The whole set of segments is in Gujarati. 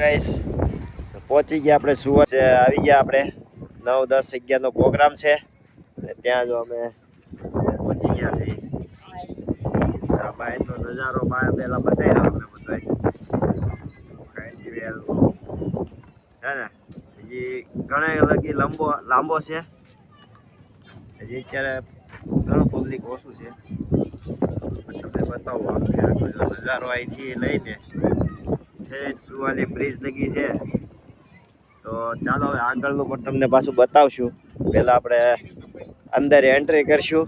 ગાઈસ પહોંચી ગયા આપણે સુરત આવી ગયા આપણે. નવ, દસ, અગિયારનો પ્રોગ્રામ છે. ત્યાં જો અમે પહોંચી ગયા છીએ. આ બાયનો નજારો બહાર પહેલા બતાવી દો તમને વેલ હે ને? હજી ઘણા લગી લાંબો લાંબો છે. હજી અત્યારે ઘણું પબ્લિક ઓછું છે. તમને બતાવો નજારો અહીંથી લઈને ઠેઠ સુવાની બ્રિજ લગી છે. તો ચાલો હવે આગળનું પણ તમને પાછું બતાવશું. પહેલાં આપણે અંદર એન્ટ્રી કરશું.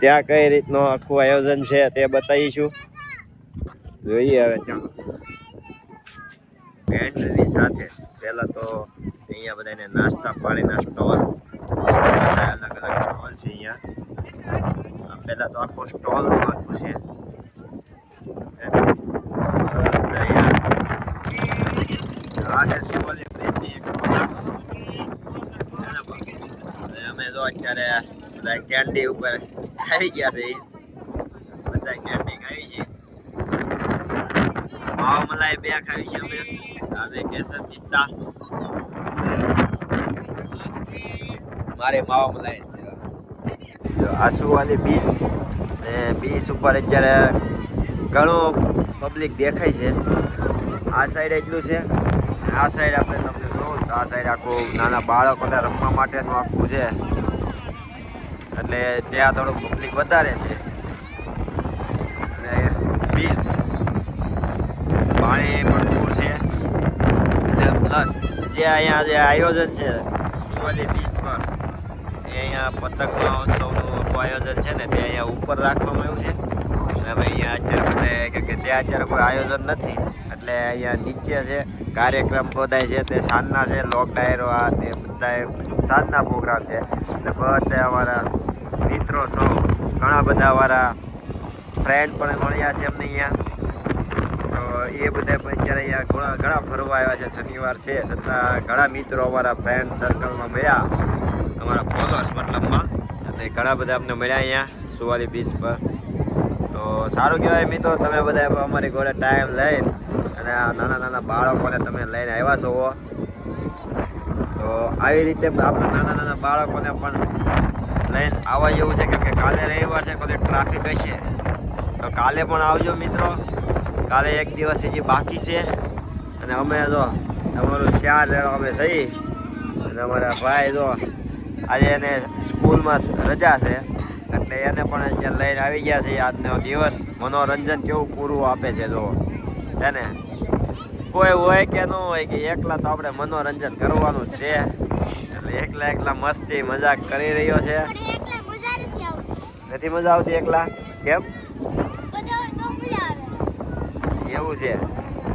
ત્યાં કઈ રીતનું આખું આયોજન છે તે બતાવીશું. જોઈએ હવે, ચાલો. એન્ટ્રીની સાથે પહેલાં તો અહીંયા બધાને નાસ્તા પાણીના સ્ટોલ અલગ અલગ સ્ટોલ છે અહીંયા. પહેલાં તો આખો સ્ટોલ આખું છે બધા છે સુવલી બ્રિજની અમે જો અત્યારે બધા કેન્ડી ઉપર આવી ગયા છે બધા કેન્ડી ખાવી છે માવા મલાઈ બે ખાવી છે. અમે બે કેસર પિસ્તા મારે માવા મલાઈ છે આસુવાલી બીચ ને બીચ ઉપર અત્યારે ઘણું પબ્લિક દેખાય છે. આ સાઈડ એટલું છે. આ સાઈડ આપણે તમને જોઉં તો આ સાઈડ આખું નાના બાળકોને રમવા માટેનું આખું છે. એટલે ત્યાં થોડું પબ્લિક વધારે છે. અને બીચ પાણી પણ દૂર છે. અને પ્લસ જે અહીંયા જે આયોજન છે સુવાલી બીચ પર, એ અહીંયા પતંગ મહોત્સવનું આયોજન છે ને, તે અહીંયા ઉપર રાખવામાં આવ્યું છે. હવે અહીંયા અત્યારે કે ત્યાં અત્યારે કોઈ આયોજન નથી. એટલે અહીંયા નીચે છે, કાર્યક્રમ બધાય છે, તે સાંજના છે લોક ડાયરો આ તે બધાય સાંજના પ્રોગ્રામ છે. એટલે બધા અમારા મિત્રો સૌ ઘણા બધા અમારા ફ્રેન્ડ પણ મળ્યા છે અમને અહીંયા. તો એ બધા પણ અત્યારે અહીંયા ઘણા ઘણા ફરવા આવ્યા છે, શનિવાર છે, છતાં ઘણા મિત્રો અમારા ફ્રેન્ડ સર્કલમાં મળ્યા. અમારા ફોલોઅર્સ મતલબમાં અને ઘણા બધા અમને મળ્યા અહીંયા સુવાલી બીચ પર. તો સારું કહેવાય મિત્રો, તમે બધા અમારી ઘોડે ટાઈમ લઈને અને આ નાના નાના બાળકોને તમે લઈને આવ્યા છો તો આવી રીતે આપણા નાના નાના બાળકોને પણ લઈને આવવા જેવું છે કેમ કે કાલે રવિવાર છે કોઈ ટ્રાફિક હશે. તો કાલે પણ આવજો મિત્રો. કાલે એક દિવસ હજી બાકી છે. અને અમે જો અમારું રહેવા અમે સહી અને અમારા ભાઈ જો આજે એને સ્કૂલમાં રજા છે. એટલે એને પણ લઈને આવી ગયા છે. આજનો દિવસ મનોરંજન કેવું પૂરું આપે છે, જો. એને કોઈ હોય કે ન હોય કે એકલા તો આપણે મનોરંજન કરવાનું છે. એટલે એકલા એકલા મસ્તી મજાક કરી રહ્યો છે. નથી મજા આવતી એકલા? કેમ? એવું છે.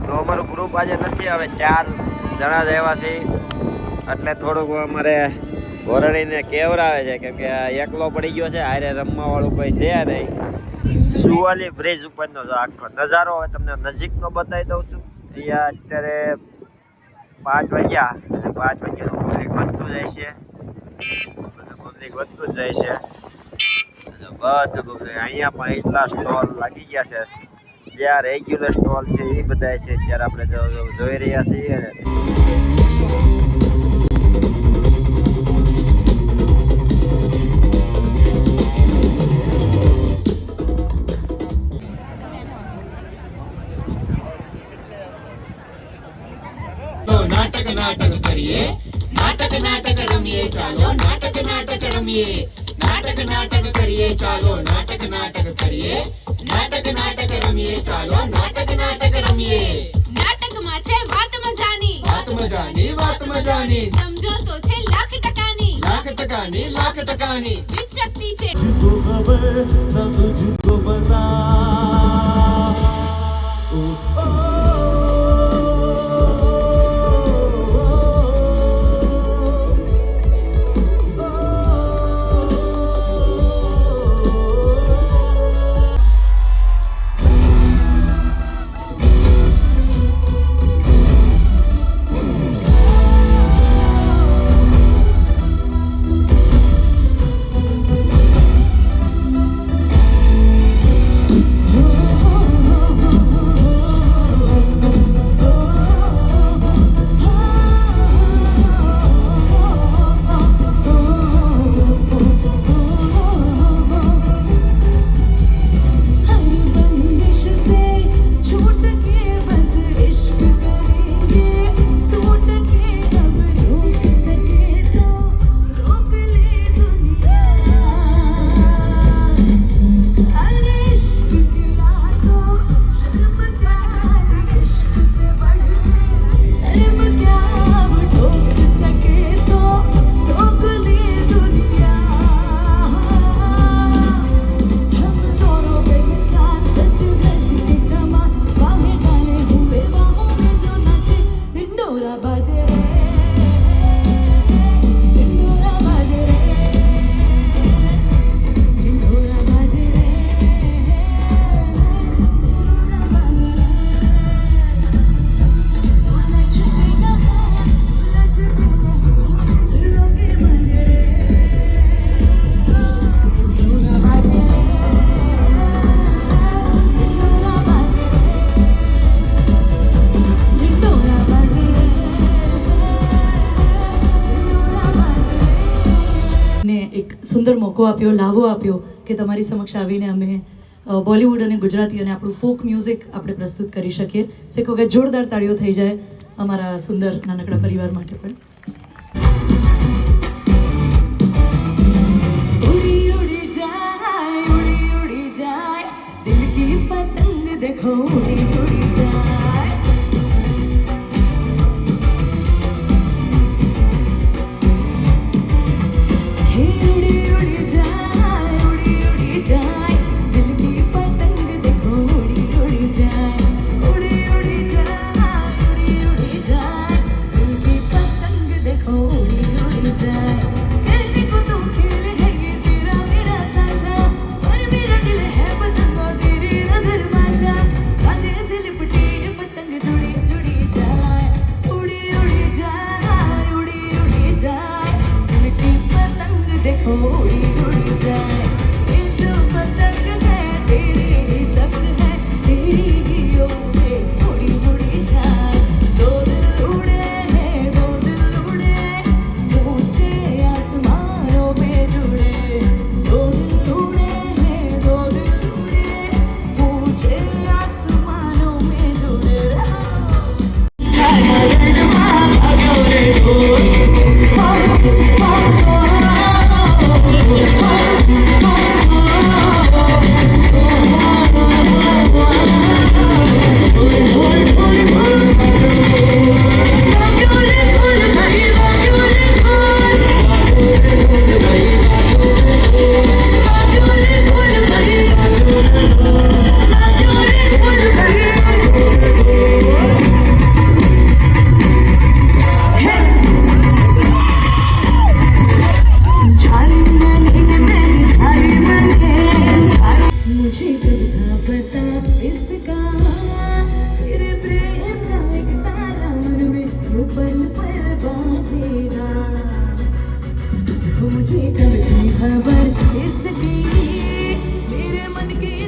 તો અમારું ગ્રુપ આજે નથી હવે ચાર જણા જ એવા છે એટલે થોડુંક અમારે ઘોરણીને કેવરાવે છે કેમ કે એકલો પડી ગયો છે. હારે રમવા વાળું કોઈ છે નહીં. સુવાલી બ્રિજ ઉપરનો આખો નજારો હવે તમને નજીકનો બતાવી દઉં છું. અહીંયા અત્યારે પાંચ વાગ્યા અને પાંચ વાગ્યાનું પબ્લિક વધતું જાય છે. બધું પબ્લિક વધતું જ જાય છે. અને બધું પબ્લિક અહીંયા પણ એટલા સ્ટોલ લાગી ગયા છે. જ્યાં રેગ્યુલર સ્ટોલ છે એ બધા છે. જ્યારે આપણે જોઈ રહ્યા છીએ રમીએ ચાલો નાટક નાટક રમીએ. નાટક નાટક કરીએ ચાલો નાટક નાટક કરીએ. નાટક નાટક રમીએ ચાલો નાટક નાટક રમીએ. નાટકમાં છે વાત મજાની. વાત મજાની વાત મજાની. સમજો તો છે લાખ ટકાની. લાખ ટકાની લાખ ટકાની. વિચક્ષતિ છે. ઓ સુંદર મોકો આપ્યો, લાવો આપ્યો કે તમારી સમક્ષ આવીને અમે બોલિવૂડ અને ગુજરાતી અને આપણું ફોક મ્યુઝિક આપણે પ્રસ્તુત કરી શકીએ. તો એક વખત જોરદાર તાળીઓ થઈ જાય અમારા સુંદર નાનકડા પરિવાર માટે પણ. ઉડી જાય, ઉડી ઉડી જાય. દિલ કી પતંગ દેખો Cheers. मुझे तब की खबर इसकी मेरे मन की